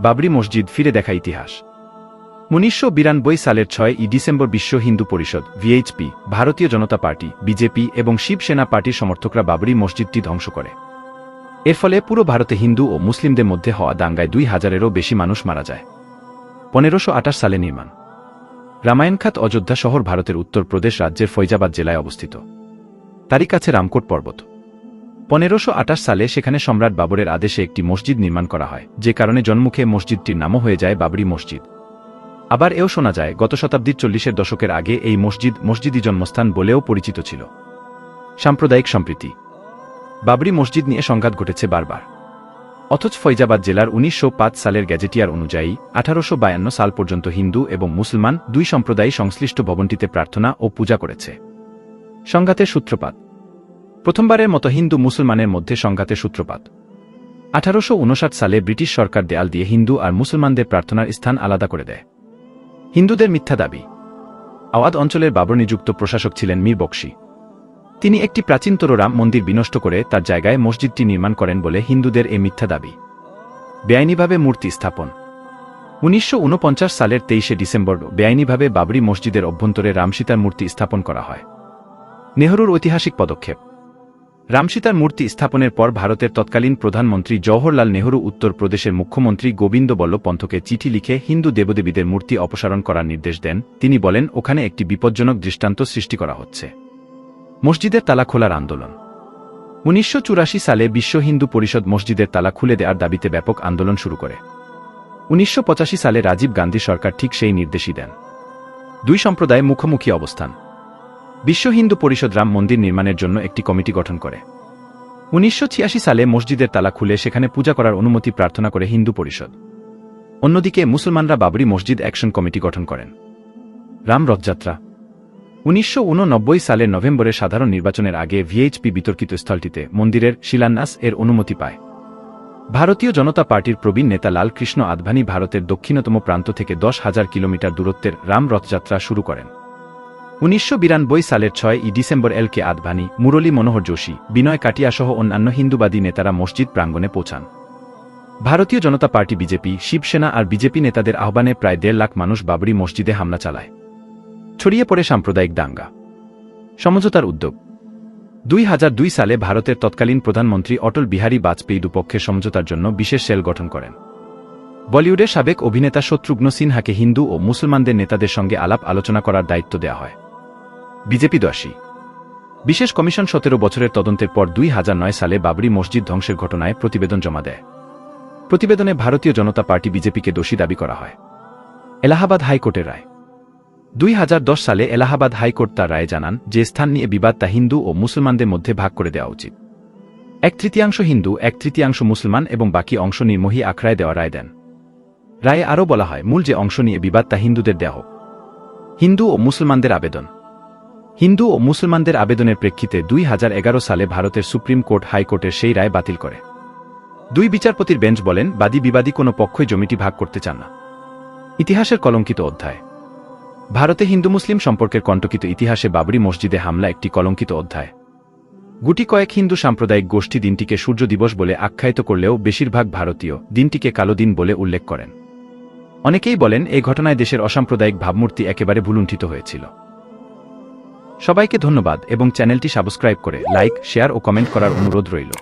বাবরি মসজিদ ফিরে দেখা ইতিহাস। উনিশশো বিরানব্বই সালের ছয় ই ডিসেম্বর বিশ্ব হিন্দু পরিষদ ভিএইচপি ভারতীয় জনতা পার্টি বিজেপি এবং শিবসেনা পার্টির সমর্থকরা বাবরি মসজিদটি ধ্বংস করে। এর ফলে পুরো ভারতে হিন্দু ও মুসলিমদের মধ্যে হওয়া দাঙ্গায় দুই হাজারেরও বেশি মানুষ মারা যায়। পনেরোশো সালে নির্মাণ। রামায়ণখাত অযোধ্যা শহর ভারতের উত্তরপ্রদেশ রাজ্যের ফৈজাবাদ জেলায় অবস্থিত। তারই কাছে রামকোট পর্বত। পনেরোশো সালে সেখানে সম্রাট বাবরের আদেশে একটি মসজিদ নির্মাণ করা হয়, যে কারণে জন্মুখে মসজিদটির নামও হয়ে যায় বাবরি মসজিদ। আবার এও শোনা যায়, গত শতাব্দীর চল্লিশের দশকের আগে এই মসজিদ মসজিদি জন্মস্থান বলেও পরিচিত ছিল। সাম্প্রদায়িক সম্প্রীতি। বাবরি মসজিদ নিয়ে সংঘাত ঘটেছে বারবার। অথচ ফৈজাবাদ জেলার উনিশশো পাঁচ সালের গ্যাজেটিয়ার অনুযায়ী আঠারোশো বায়ান্ন সাল পর্যন্ত হিন্দু এবং মুসলমান দুই সম্প্রদায় সংশ্লিষ্ট ভবনটিতে প্রার্থনা ও পূজা করেছে। সংঘাতের সূত্রপাত। প্রথমবারের মতো হিন্দু মুসলমানের মধ্যে সংঘাতের সূত্রপাত। আঠারোশো উনষাট সালে ব্রিটিশ সরকার দেয়াল দিয়ে হিন্দু আর মুসলমানদের প্রার্থনার স্থান আলাদা করে দেয়। হিন্দুদের মিথ্যা দাবি। আওয়াদ অঞ্চলের বাবর নিযুক্ত প্রশাসক ছিলেন মীর বক্সি। তিনি একটি প্রাচীনতর রাম মন্দির বিনষ্ট করে তার জায়গায় মসজিদটি নির্মাণ করেন বলে হিন্দুদের এ মিথ্যা দাবি। বেআইনিভাবে মূর্তি স্থাপন। উনিশশো ঊনপঞ্চাশ সালের তেইশে ডিসেম্বর বেআইনিভাবে বাবরি মসজিদের অভ্যন্তরে রামসীতার মূর্তি স্থাপন করা হয়। নেহরুর ঐতিহাসিক পদক্ষেপ। রামসীতার মূর্তি স্থাপনের পর ভারতের তৎকালীন প্রধানমন্ত্রী জওহরলাল নেহরু উত্তর প্রদেশের মুখ্যমন্ত্রী গোবিন্দ বল্লভ পন্থকে চিঠি লিখে হিন্দু দেবদেবীদের মূর্তি অপসারণ করার নির্দেশ দেন। তিনি বলেন, ওখানে একটি বিপজ্জনক দৃষ্টান্ত সৃষ্টি করা হচ্ছে। মসজিদের তালা খোলার আন্দোলন। উনিশশো চুরাশি সালে বিশ্ব হিন্দু পরিষদ মসজিদের তালা খুলে দেওয়ার দাবিতে ব্যাপক আন্দোলন শুরু করে। উনিশশো পঁচাশি সালে রাজীব গান্ধী সরকার ঠিক সেই নির্দেশই দেন। দুই সম্প্রদায় মুখোমুখি অবস্থান। বিশ্ব হিন্দু পরিষদ রাম মন্দির নির্মাণের জন্য একটি কমিটি গঠন করে। উনিশশো ছিয়াশি সালে মসজিদের তালা খুলে সেখানে পূজা করার অনুমতি প্রার্থনা করে হিন্দু পরিষদ। অন্যদিকে মুসলমানরা বাবরি মসজিদ অ্যাকশন কমিটি গঠন করেন। রাম রথযাত্রা। উনিশশো সালের নভেম্বরে সাধারণ নির্বাচনের আগে ভিএইচপি বিতর্কিত স্থলটিতে মন্দিরের শিলান্যাস এর অনুমতি পায়। ভারতীয় জনতা পার্টির প্রবীণ নেতা লালকৃষ্ণ আদভানি ভারতের দক্ষিণতম প্রান্ত থেকে দশ হাজার কিলোমিটার দূরত্বের রাম রথযাত্রা শুরু করেন। উনিশশো বিরানব্বই সালের ছয় ই December L K Advani, Murli Manohar Joshi, Vinay কাটিয়াসহ অন্যান্য হিন্দুবাদী নেতারা মসজিদ প্রাঙ্গণে পৌঁছান। ভারতীয় জনতা পার্টি বিজেপি, শিবসেনা আর বিজেপি নেতাদের আহ্বানে প্রায় দেড় লাখ মানুষ বাবরি মসজিদে হামলা চালায়। ছড়িয়ে পড়ে সাম্প্রদায়িক দাঙ্গা। সমঝোতার উদ্যোগ। দুই হাজার দুই সালে ভারতের তৎকালীন প্রধানমন্ত্রী অটল বিহারী বাজপেয়ী দুপক্ষের সমঝোতার জন্য বিশেষ সেল গঠন করেন। বলিউডের সাবেক অভিনেতা শত্রুঘ্ন সিনহাকে হিন্দু ও মুসলমানদের নেতাদের সঙ্গে আলাপ আলোচনা করার দায়িত্ব দেওয়া হয়। বিজেপি দোষী। বিশেষ কমিশন সতেরো বছরের তদন্তের পর দুই হাজার নয় সালে বাবরি মসজিদ ধ্বংসের ঘটনায় প্রতিবেদন জমা দেয়। প্রতিবেদনে ভারতীয় জনতা পার্টি বিজেপিকে দোষী দাবি করা হয়। এলাহাবাদ হাইকোর্টের রায়। দুই হাজার দশ সালে এলাহাবাদ হাইকোর্ট তার রায় জানান যে স্থান নিয়ে বিবাদ তা হিন্দু ও মুসলমানদের মধ্যে ভাগ করে দেওয়া উচিত। এক তৃতীয়াংশ হিন্দু, এক তৃতীয়াংশ মুসলমান এবং বাকি অংশ নির্মোহী আখড়ায় দেওয়া রায় দেন। রায়ে আরও বলা হয়, মূল যে অংশ নিয়ে বিবাদ তা হিন্দুদের দেওয়া হিন্দু ও মুসলমানদের আবেদন। হিন্দু ও মুসলমানদের আবেদনের প্রেক্ষিতে দুই হাজার এগারো সালে ভারতের সুপ্রিম কোর্ট হাইকোর্টের সেই রায় বাতিল করে। দুই বিচারপতির বেঞ্চ বলেন, বাদী বিবাদী কোনো পক্ষই জমিটি ভাগ করতে চান না। ইতিহাসের কলঙ্কিত অধ্যায়। ভারতে হিন্দু মুসলিম সম্পর্কের কণ্টকিত ইতিহাসে বাবরি মসজিদে হামলা একটি কলঙ্কিত অধ্যায়। গুটি কয়েক হিন্দু সাম্প্রদায়িক গোষ্ঠী দিনটিকে সূর্য দিবস বলে আখ্যায়িত করলেও বেশিরভাগ ভারতীয় দিনটিকে কালো দিন বলে উল্লেখ করেন। অনেকেই বলেন, এই ঘটনায় দেশের অসাম্প্রদায়িক ভাবমূর্তি একেবারে ভুলুণ্ঠিত হয়েছিল। সবাইকে ধন্যবাদ এবং চ্যানেলটি সাবস্ক্রাইব করে লাইক শেয়ার ও কমেন্ট করার অনুরোধ রইল।